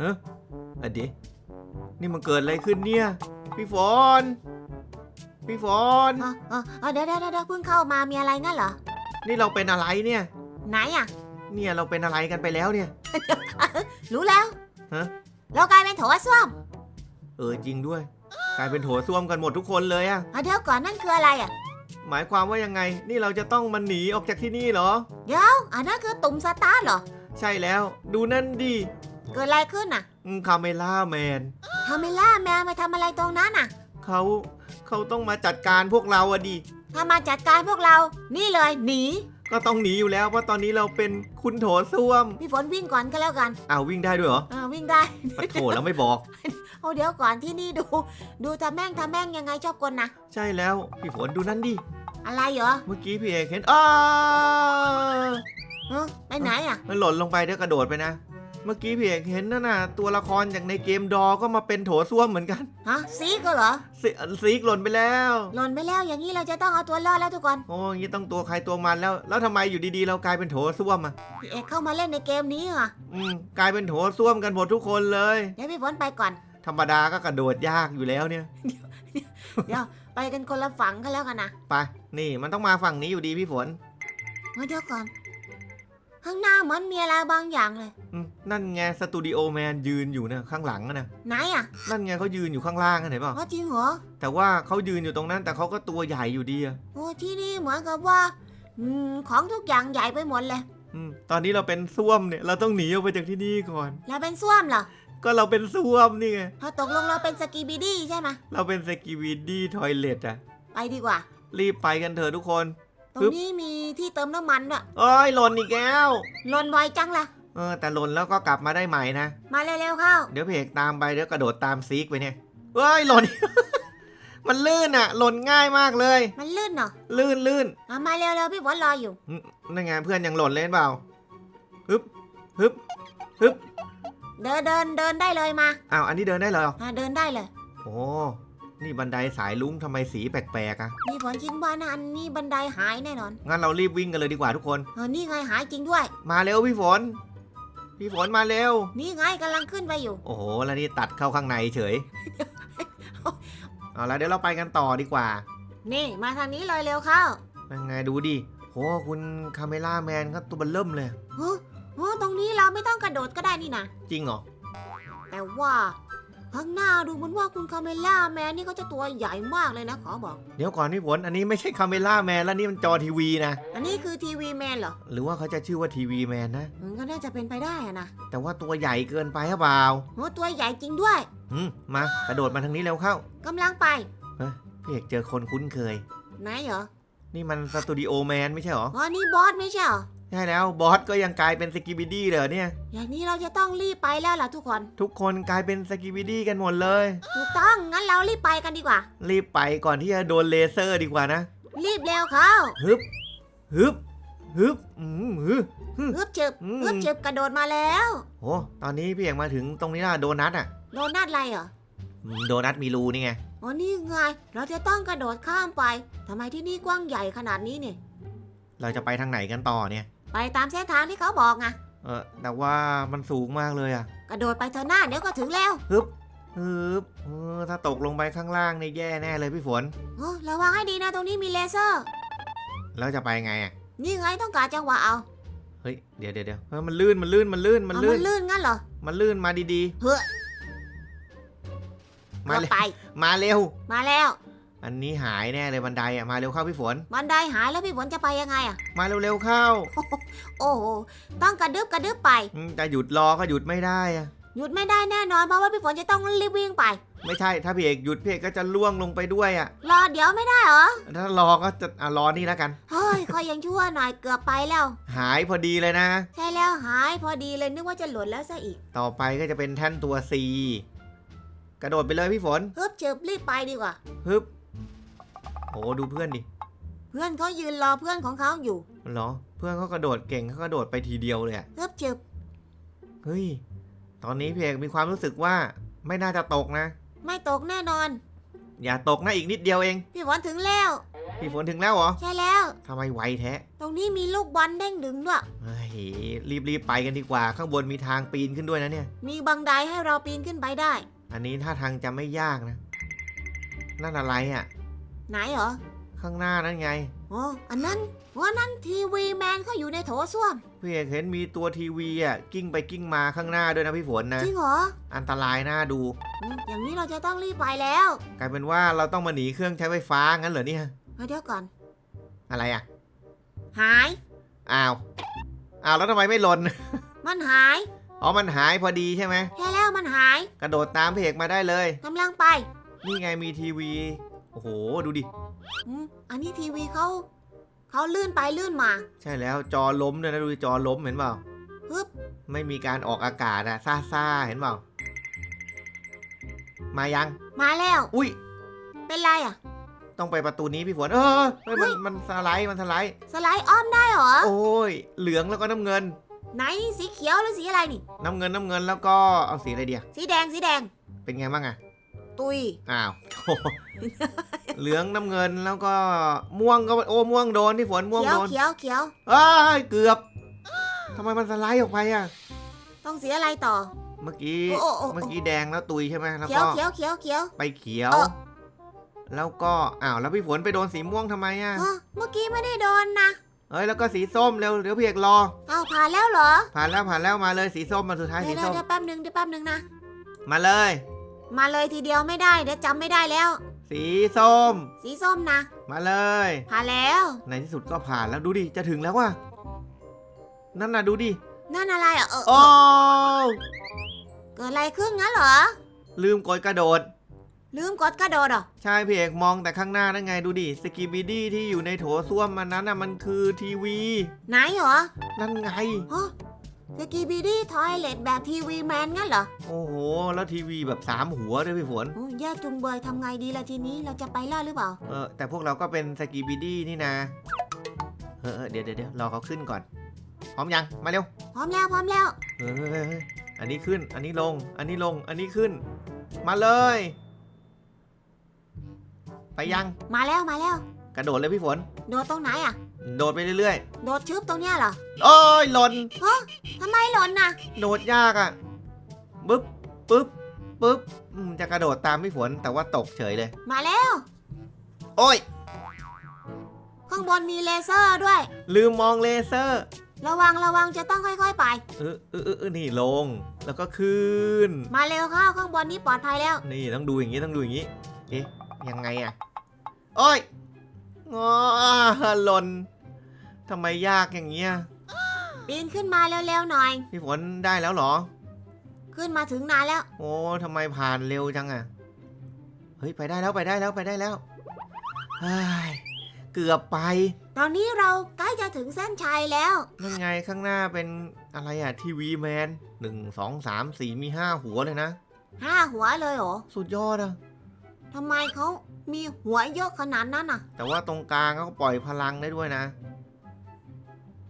เฮ้ยอะเดี๋ยวนี่มันเกิดอะไรขึ้นเนี่ย พี่ฝนพี่ฝนเออเออเออเดี๋ยวเดี๋ยวเดี๋ยวเพิ่งเข้ามามีอะไรงั้นเหรอ นี่เราเป็นอะไรเนี่ย ไหนอะ เนี่ยเราเป็นอะไรกันไปแล้วเนี่ย รู้แล้วฮะเรากลายเป็นโถส้วม เออจริงด้วย กลายเป็นโถส้วมกันหมดทุกคนเลยอะอะเดี๋ยวก่อนนั่นคืออะไรอะ หมายความว่ายังไง นี่เราจะต้องมันหนีออกจากที่นี่เหรอ เดี๋ยวอันนั้นคือตุ่มสตาร์ทเหรอ ใช่แล้ว ดูนั่นดิ เกิดอะไรขึ้นน่ะคาเมล่าแมนทำไมล่าแมวมาทำอะไรตรงนั้นน่ะ เขาเขาต้องมาจัดการพวกเราอะดิถ้ามาจัดการพวกเรา นี่เลยหนี ก็ต้องหนีอยู่แล้วเพราะตอนนี้เราเป็นคุณโถส้วม พี่ฝนวิ่งก่อนก็แล้วกันอ้าววิ่งได้ด้วยเหรอเออวิ่งได้ ปะโถแล้วไม่บอก เอาเดี๋ยวก่อนที่นี่ดู ดูทำแม่งทำแม่งยังไงชอบกลนะ ใช่แล้วพี่ฝนดูนั่นดิ อะไรเหรอเมื่อกี้พี่เอกเห็นอ้าเออไปไหนอะ มันหล่นลงไปเดี๋ยวกระโดดไปนะ เมื่อกี้พี่เอกเห็นนั่นน่ะตัวละครจากในเกมดอก็มาเป็นโถส้วมเหมือนกันฮะซีก็เหรอซซีกหล่นไปแล้ว หล่นไปแล้วอย่างนี้เราจะต้องเอาตัวรอดแล้วทุกคนโอ้ยางนี้ต้องตัวใครตัวมันแล้ว แล้วทำไมอยู่ดีๆ เรากลายเป็นโถส้วมอะพี่เอกเข้ามาเล่นในเกมนี้เหรออืมกลายเป็นโถส้วมกันหมดทุกคนเลยเดี๋ยวพี่ฝนไปก่อน ธรรมดาก็กระโดดยากอยู่แล้วเนี่ยเดี๋ยวไปกันคนละฝั่งกันแล้วกันนะไปนี่มันต้องมาฝั่งนี้อยู่ดีพี่ฝนเฮ้ยเดี๋ยวก่อน ข้างหน้าเหมือนมีอะไรบางอย่างเลย อืมนั่นไงสตูดิโอแมนยืนอยู่นะข้างหลังอะนะไหนอะนั่นไงเขายืนอยู่ข้างล่างอะเห็นเปล่าอ๋อจริงเหรอแต่ว่าเขายืนอยู่ตรงนั้นแต่เขาก็ตัวใหญ่อยู่ดีอะโอ้ที่นี่เหมือนกับว่าอืมของทุกอย่างใหญ่ไปหมดเลย อืมตอนนี้เราเป็นส้วมเนี่ยเราต้องหนีออกไปจากที่นี่ก่อน แล้วเป็นส้วมเหรอก็เราเป็นส้วมนี่ไงพอตกลงเราเป็นสกีบีดี้ใช่ไหมเราเป็นสกีวีดี้ทอยเลตอะไปดีกว่า รีบไปกันเถอะทุกคน ตรงนี้มีที่เติมน้ำมันด้วยเอ้ยหล่นอีกแล้ว หล่นไวจังล่ะ เออ แต่หล่นแล้วก็กลับมาได้ใหม่นะ มาเร็วๆเข้า เดี๋ยวเพกตามไปเดี๋ยวกระโดดตามซีกไปเนี่ยเอ้ยหล่น มันลื่นอะหล่นง่ายมากเลย มันลื่นเนาะลื่นลื่นเอามาเร็วๆพี่ฝนรออยู่อืมนั่นไงเพื่อนยังหล่นเล่นเปล่าฮึบฮึบฮึบเดินเดินเดินได้เลยมา อ้าวอันนี้เดินได้เลยเหรออ่าเดินได้เลย โอ้ นี่บันไดสายลุงทำไมสีแปลกๆอะพี่ฝนคิดว่านะอันนี้บันไดหายแน่นอนงั้นเรารีบวิ่งกันเลยดีกว่าทุกคน เออนี่ไงหายจริงด้วย มาเร็วพี่ฝน พี่ฝนมาเร็ว นี่ไงกำลังขึ้นไปอยู่ โอ้โห แล้วนี่ตัดเข้าข้างในเฉย เอาละเดี๋ยวเราไปกันต่อดีกว่า นี่ มาทางนี้เลยเร็วเข้ายังไงดูดิโหคุณคาเมล่าแมนก็ตัวเบันเริ่มเลย เฮ้ยเฮ้ยตรงนี้เราไม่ต้องกระโดดก็ได้นี่นะ จริงเหรอ แต่ว่า ข้างหน้าดูเหมือนว่าคุณคาเมล่าแมนนี่เขาจะตัวใหญ่มากเลยนะขอบอก เดี๋ยวก่อนพี่ฝนอันนี้ไม่ใช่คาเมล่าแมนแล้วนี่มันจอทีวีนะ อันนี้คือทีวีแมนเหรอหรือว่าเขาจะชื่อว่าทีวีแมนนะ มันก็น่าจะเป็นไปได้อะนะแต่ว่าตัวใหญ่เกินไปหรือเปล่าโอ้ตัวใหญ่จริงด้วยอืมมากระโดดมาทางนี้เร็วเข้ากำลังไป พี่เอกเจอคนคุ้นเคย ไหนเหรอ นี่มันสตูดิโอแมนไม่ใช่เหรอ อ๋อ นี่บอสไม่ใช่เหรอ ใช่แล้วบอสก็ยังกลายเป็นสกิบิดี้เลยเนี่ย อย่างนี้เราจะต้องรีบไปแล้วล่ะทุกคน ทุกคนกลายเป็นสกิบิดี้กันหมดเลย ถูกต้องงั้นเรารีบไปกันดีกว่า รีบไปก่อนที่จะโดนเลเซอร์ดีกว่านะ รีบเร็วเข้าฮึบฮึบฮึบอืมฮึบ ฮึบจึบอืม ฮึบจึบกระโดดมาแล้ว โอ้ตอนนี้พี่เอกมาถึงตรงนี้ละโดนัทอะโดนัทอะไรเหรออืมโดนัทมีรูนี่ไงอ๋อนี่ไง เราจะต้องกระโดดข้ามไปทำไมที่นี่กว้างใหญ่ขนาดนี้เนี่ย เราจะไปทางไหนกันต่อเนี่ย ไปตามเส้นทางที่เขาบอกไงเออแต่ว่ามันสูงมากเลยอะกระโดดไปเถอะหน้าเดี๋ยวก็ถึงแล้วฮึบฮึบเออถ้าตกลงไปข้างล่างนี่แย่แน่เลยพี่ฝน โอ้ระวังให้ดีนะตรงนี้มีเลเซอร์ แล้วจะไปไงอะ นี่ไงต้องการจังหวะเอาเฮ้ย เดี๋ยวเดี๋ยวเดี๋ยวเฮ้ยมันลื่น มันลื่น มันลื่น มันเอาลื่มัน นลื่นงั้นเหรอ มันลื่นมาดีเฮ้ยๆมาเกือบเร็ว ไป มาเร็ว มาแล้ว อันนี้หายแน่เลยบันไดอะมาเร็วเข้าพี่ฝน บันไดหายแล้วพี่ฝนจะไปยังไงอะ มาเร็วๆเข้าโอ้โหต้องกระดึบกระดึบไปอืมแต่หยุดรอก็หยุดไม่ได้อะหยุดไม่ได้แน่นอนเพราะว่าพี่ฝนจะต้องรีบวิ่งไป ไม่ใช่ถ้าพี่เอกหยุดพี่เอกก็จะล่วงลงไปด้วยอะ รอเดี๋ยวไม่ได้เหรอถ้ารอก็จะอะรอนี่แล้วกัน เฮ้ยคอยยังชั่วหน่อยเกือบไปแล้ว หายพอดีเลยนะ ใช่แล้วหายพอดีเลยนึกว่าจะหล่นแล้วซะอีกต่อไปก็จะเป็นแท่นตัว C กระโดดไปเลยพี่ฝนฮึบจึบรีบไปดีกว่าฮึบ โอ้ดูเพื่อนดิเพื่อนเขายืนรอเพื่อนของเขาอยู่เหรอ เพื่อนเขากระโดดเก่งเขากระโดดไปทีเดียวเลยอะฮึบจึบเฮ้ย ตอนนี้พี่เอกมีความรู้สึกว่าไม่น่าจะตกนะ ไม่ตกแน่นอน อย่าตกนะอีกนิดเดียวเอง พี่ฝนถึงแล้วอพี่ฝนถึงแล้วเหรอใช่แล้ว ทำไมไวแท้ตรงนี้มีลูกบอลเด้งดึงด้วย เฮ้ยรีบๆไปกันดีกว่า ข้างบนมีทางปีนขึ้นด้วยนะเนี่ย มีบันไดให้เราปีนขึ้นไปได้ อันนี้ถ้าทางจะไม่ยากนะ นั่นอะไรอะ ไหนเหรอข้างหน้านั่นไงโอ้อันนั้นว่านั่นทีวีแมนเขาอยู่ในโถส้วมพี่เอกเห็นมีตัวทีวีอะกิ้งไปกิ้งมาข้างหน้าด้วยนะพี่ฝนนะจริงเหรออันตรายน่าดูอืมอย่างนี้เราจะต้องรีบไปแล้ว กลายเป็นว่าเราต้องมาหนีเครื่องใช้ไฟฟ้างั้นเหรอเนี่ยเฮ้ยเดี๋ยวก่อน อะไรอะ หายอ้าวอ้าวแล้วทำไมไม่หล่นมันหายอ๋อมันหายพอดีใช่ไหมใช่แล้วมันหาย กระโดดตามพี่เอกมาได้เลยกำลังไปนี่ไงมีทีวีโอ้โห ดูดิ อืมอันนี้ทีวีเขาเขาลื่นไปลื่นมาใช่แล้วจอล้มด้วยนะดูดิจอล้มเห็นเปล่า ฮึบไม่มีการออกอากาศอะซ่าซ่าๆเห็นเปล่า มายัง มาแล้ว อุ้ย เป็นไรอะ ต้องไปประตูนี้พี่ฝน เออเฮ้ยเฮ้มันย มันสไลด์มันสไลด์ สไลด์อ้อมได้เหรอ โอ้ย เหลืองแล้วก็น้ำเงิน ไหนนี่สีเขียวหรือสีอะไรนี่ น้ำเงินน้ำเงินแล้วก็เอาสีอะไรเดียวสีแดงสีแดง เป็นไงบ้างอะ ตุยอ้าวโอ้โหเหลืองน้ำเงินแล้วก็ม่วงก็โอ้ม่วงโดนที่ฝนม่วงเขียวโดนเขียวเขียว เอ้ยเกือบทำไมมันสไลด์ออกไปอะต้องสีอะไรต่อ เมื่อกี้โอ้โอ้โอ้ เมื่อกี้แดงแล้วตุยใช่ไหมแล้วเขียวก็เขียวเขียวเขียว ไปเขียว เออ แล้วก็อ้าวแล้วพี่ฝนไปโดนสีม่วงทำไมอะฮะเมื่อกี้ไม่ได้โดนนะ เอ้ยแล้วก็สีส้มเร็วเดี๋ยวพี่เอกรอ เอาผ่านแล้วเหรอผ่านแล้วผ่านแล้วมาเลยสีส้มมาสุดท้ายเดี๋สียวเดี๋ยส้วมเดี๋ยวแป๊บหนึ่งเดี๋ยวแป๊บหนึ่งนะ มาเลย มาเลยทีเดียวไม่ได้เดี๋ยวจำไม่ได้แล้ว สีส้ม สีส้มนะ มาเลย ผ่านแล้ว ในที่สุดก็ผ่านแล้วดูดิ จะถึงแล้วว่ะ นั่นน่ะดูดิ นั่นอะไรอะเออเอโอ้ อเกิดอะไรขึ้นงั้นเหรอ ลืมกดกระโดด ลืมกดกระโดดเหรอใช่พี่เอกมองแต่ข้างหน้านั่นไงดูดิ สกีบีดี้ที่อยู่ในโถส้วมมันนั้นน่ะมันคือทีวี ไหนเหรอนั่นไง ฮะ สกีบีดี้ทอยเลตแบบทีวีแมนงั้นเหรอโอ้โห แล้วทีวีแบบสามหัวด้วยพี่ฝน โอ้ยแย่จุงเบยทำไงดีล่ะทีนี้เราจะไปล่าหรือเปล่า เออแต่พวกเราก็เป็นสกีบีดี้นี่นะเออเออเดี๋ยวเดี๋ยวเดี๋ยวรอเขาขึ้นก่อน พร้อมยัง มาเร็วพร้อมแล้วพร้อมแล้วเฮ้ยเฮ้ยเฮ้ยเฮ้ยอันนี้ขึ้น อันนี้ลง อันนี้ลง อันนี้ขึ้น มาเลย ไปยัง มาแล้วมาแล้ว กระโดดเลยพี่ฝน โดดตรงไหนอะ โดดไปเรื่อยโดดชึบตรงเนี้ยเหรอๆ โอ้ยหล่น ทำไมหล่นน่ะ โดดยากอะปึ๊บปึ๊บปึ๊บอืมจะกระโดดตามพี่ฝนแต่ว่าตกเฉยเลย มาแล้ว โอ้ย ข้างบนมีเลเซอร์ด้วย ลืมมองเลเซอร์ ระวังระวังจะต้องค่อย ๆ ไป เออเออเออเออนี่ลง แล้วก็ขึ้น มาเร็วเข้าข้างบนนี้ปลอดภัยแล้ว นี่ต้องดูอย่างนี้ต้องดูอย่างนี้ เอ๊ะยังไงอะโอ้ย งอหล่นทำไมยากอย่างเงี้ย ปีนขึ้นมาเร็วๆหน่อย พี่ฝนได้แล้วเหรอ ขึ้นมาถึงนานแล้ว โอ้ทำไมผ่านเร็วจังอะเฮ้ย ไปได้แล้วไปได้แล้วไปได้แล้วเฮ้ยเกือบไป ตอนนี้เราใกล้จะถึงเส้นชัยแล้ว นั่นไงข้างหน้าเป็นอะไรอะทีวีแมนหนึ่งสองสามสี่มีห้าหัวเลยนะห้าหัวเลยเหรอ สุดยอดอะ ทำไมเขามีหัวเยอะขนาดนั้นน่ะ แต่ว่าตรงกลางเขาก็ปล่อยพลังได้ด้วยนะ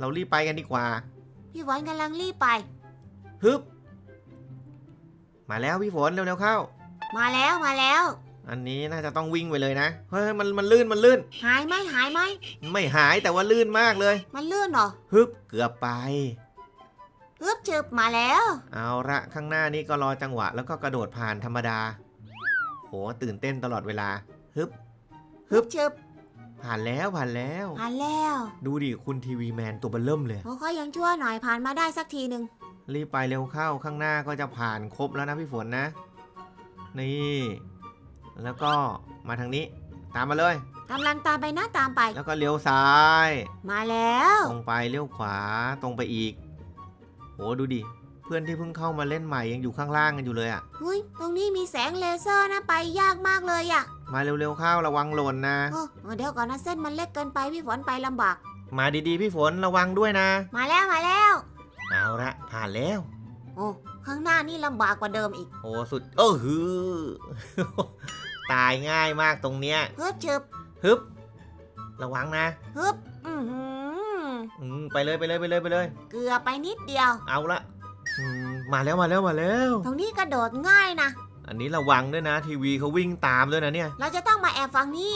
เรารีบไปกันดีกว่า พี่ฝนกำลังรีบไป ฮึบ มาแล้วพี่ฝนเร็วๆเข้า มาแล้วมาแล้ว อันนี้น่าจะต้องวิ่งไปเลยนะ เฮ้ยมันมันลื่นมันลื่น หายไหมหายไหมไม่หายแต่ว่าลื่นมากเลย มันลื่นเหรอฮึบเกือบไปฮึบจึบมาแล้ว เอาละข้างหน้านี่ก็รอจังหวะแล้วก็กระโดดผ่านธรรมดาโหตื่นเต้นตลอดเวลา ฮึบ ฮึฮึบบจึบผ่านแล้วผ่านแล้ว ผ่านแล้วดูดิคุณทีวีแมนตัวเบลเริ่มเลย โอ้เขายังชั่วหน่อยผ่านมาได้สักทีหนึ่งรีบไปเร็วเข้าข้างหน้าก็จะผ่านครบแล้วนะพี่ฝนนะ นี่ แล้วก็มาทางนี้ ตามมาเลย กำลังตามไปนะตามไป แล้วก็เลี้ยวซ้าย มาแล้ว ตรงไปเลี้ยวขวาตรงไปอีกโหดูดิเพื่อนที่เพิ่งเข้ามาเล่นใหม่ยังอยู่ข้างล่างกันอยู่เลยอะ่ะเฮ้ยตรงนี้มีแสงเลเซอร์นะไปยากมากเลยอะมาเร็วๆเข้าระวังหล่นนะ โอ้เดี๋ยวก่อนนะเส้นมันเล็กเกินไปพี่ฝนไปลำบาก มาดีๆพี่ฝนระวังด้วยนะ มาแล้วมาแล้ว เอาละผ่านแล้ว โอ้ข้างหน้านี่ลำบากกว่าเดิมอีกโอ้สุดเออฮือ ตายง่ายมากตรงเนี้ยฮึบจึบฮึบระวังนะฮึบอือหืออืมไปเลยไปเลยไปเลยไปเลย เกือบไปนิดเดียว เอาละ อืมมาแล้วมาแล้วมาแล้ว ตรงนี้กระโดดง่ายนะ อันนี้ระวังด้วยนะ ทีวีเขาวิ่งตามด้วยนะเนี่ย เราจะต้องมาแอบฝั่งนี้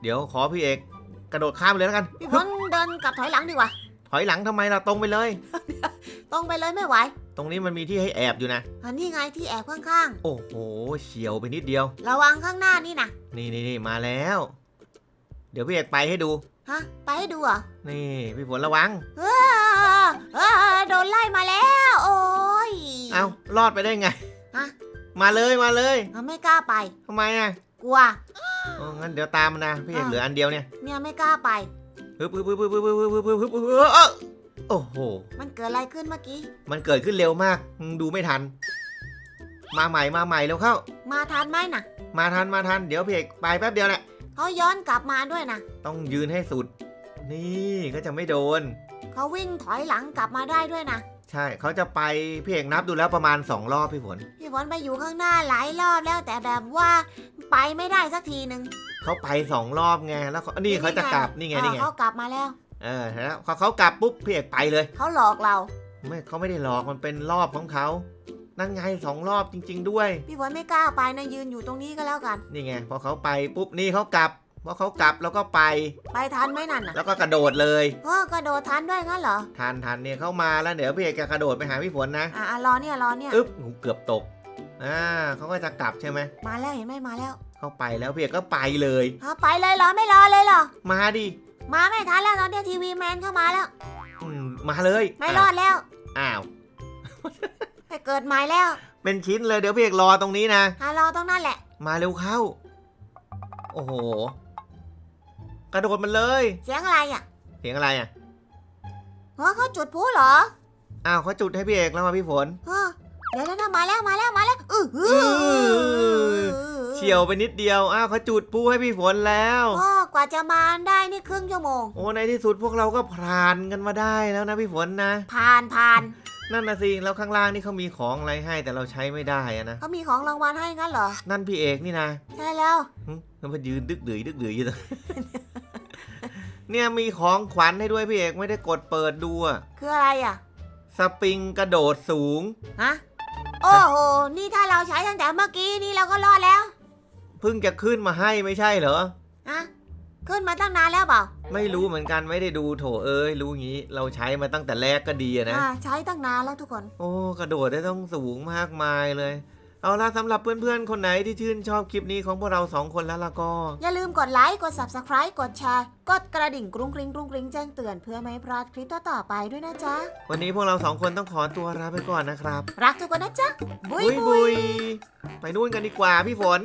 เเดี๋ยวขอพี่เอก กระโดดข้ามไปเลยแล้วกันพี่ฝนเดินกลับถอยหลังดีกว่า ถอยหลังทำไมล่ะตรงไปเลย ตรงไปเลยไม่ไหว ตรงนี้มันมีที่ให้แอบอยู่นะ อันนี้ไงที่แอบข้างโอ้โหเฉียวไปนิดเดียว ๆ ระวังข้างหน้านี่นะนี่นี่นี่มาแล้ว เดี๋ยวพี่เอกไปให้ดู ฮะ ไปให้ดูเหรอ นี่พี่ฝนระวัง เออ เออโดนไล่มาแล้ว โอ้ยเอารอดไปได้ไง ฮะมาเลยมาเลยเราไม่กล้าไปทำไมอะกลัวอ๋องั้นเดี๋ยวตามมานะพี่เอกอะ เหลืออันเดียวเนี่ยเนี่ยไม่กล้าไป ฮึบฮึบฮึบฮึบฮึบฮึบฮึบฮึบฮึบฮึบฮึบเอ้อโอ้โห มันเกิดอะไรขึ้นเมื่อกี้ มันเกิดขึ้นเร็วมากอืมดูไม่ทัน มาใหม่มาใหม่แล้วเข้า มาทันไหมน่ะมาทันมาทันเดี๋ยวพี่เอกไปแป๊บเดียวแหละ เขาย้อนกลับมาด้วยนะต้องยืนให้สุด นี่ก็จะไม่โดน เขาวิ่งถอยหลังกลับมาได้ด้วยนะใช่เขาจะไปพี่เอกนับดูแล้วประมาณสองรอบพี่ฝนพี่ฝนไปอยู่ข้างหน้าหลายรอบแล้วแต่แบบว่าไปไม่ได้สักทีหนึ่งเขาไปสองรอบไงแล้วเขานี่เขาจะกลับนี่ไงเออนี่ไงเขากลับมาแล้ว เออแล้วพอเขากลับปุ๊บพี่เอกไปเลยเขาหลอกเราไม่เขาไม่ได้หลอกมันเป็นรอบของเขานั่นไงสองรอบจริง ๆ ด้วย พี่ฝนไม่กล้าไปนะยืนอยู่ตรงนี้ก็แล้วกัน นี่ไงพอเขาไปปุ๊บนี่เขากลับ พอเขากลับแล้วก็ไป ไปทันไหมนั่นน่ะแล้วก็กระโดดเลยเออกระโดดทันด้วยงั้นเหรอทันทันเนี่ยเข้ามาแล้วเดี๋ยวพี่เอกจะกระโดดไปหาพี่ฝนนะอะอะรอเนี่ยรอเนี่ยอึ๊บหูเกือบตกอ่าเขาก็จะกลับใช่ไหมมาแล้วเห็นไหมมาแล้วเข้าไปแล้วพี่เอกก็ไปเลย เอาไปเลยเหรอไม่รอเลยเหรอมาดิมาไม่ทันแล้วตอนเนี้ยทีวีแมนเข้ามาแล้ว อืมมาเลยไม่รอดแล้วอ้าวไปเกิดใหม่แล้วเป็นชิ้นเลยเดี๋ยวพี่เอกรอตรงนี้นะ อะรอตรงนั้นแหละ มาเร็วเข้า โอ้โห กระโดดมันเลย เสียงอะไรอะเสียงอะไรอะเออเขาจุดพลุเหรออ้าวเขาจุดให้พี่เอกแล้วมาพี่ฝนเออเดี๋ยวนะมาแล้วมาแล้วมาแล้วอือหือเฉียวไปนิดเดียวอ้าวเขาจุดพูให้พี่ฝนแล้วโอ้กว่าจะมาได้นี่ครึ่งชั่วโมง โอ้ในที่สุดพวกเราก็ผ่านกันมาได้แล้วนะพี่ฝนนะ ผ่านผ่านนั่นนะสิแล้วข้างล่างนี่เขามีของอะไรให้แต่เราใช้ไม่ได้อะนะเขามีของรางวัลให้งั้นเหรอนั่นพี่เอกนี่นะใช่แล้ว หึมันมายืนดึกดือยดึกดือยอยู่ตรง เนี่ยมีของขวัญให้ด้วยพี่เอกไม่ได้กดเปิดดูอะคืออะไรอะ สปริงกระโดดสูง ฮะ โอ้โห นี่ถ้าเราใช้ตั้งแต่เมื่อกี้นี่เราก็รอดแล้ว เพิ่งจะขึ้นมาให้ไม่ใช่เหรอ ฮะ ขึ้นมาตั้งนานแล้วเปล่าไม่รู้เหมือนกันไม่ได้ดูโถเอ้ยรู้งี้เราใช้มาตั้งแต่แรกก็ดีอะนะ อ่าใช้ตั้งนานแล้วทุกคน โอ้ กระโดดได้ต้องสูงมากมายเลย เอาล่ะสำหรับเพื่อนๆ คนไหนที่ชื่นชอบคลิปนี้ของพวกเราสองคนแล้วล่ะก็ อย่าลืมกดไลค์ กด subscribe กดแชร์ กดกระดิ่งกรุ้งกริ้งกรุ้งกริ้งแจ้งเตือนเพื่อไม่ให้พลาดคลิปต่อๆไปด้วยนะจ๊ะ วันนี้พวกเราสองคนต้องขอตัวลาไปก่อนนะครับ รักทุกคนนะจ๊ะ บุยบุยบุบุยยไปนู่นกันดีกว่าพี่ฝน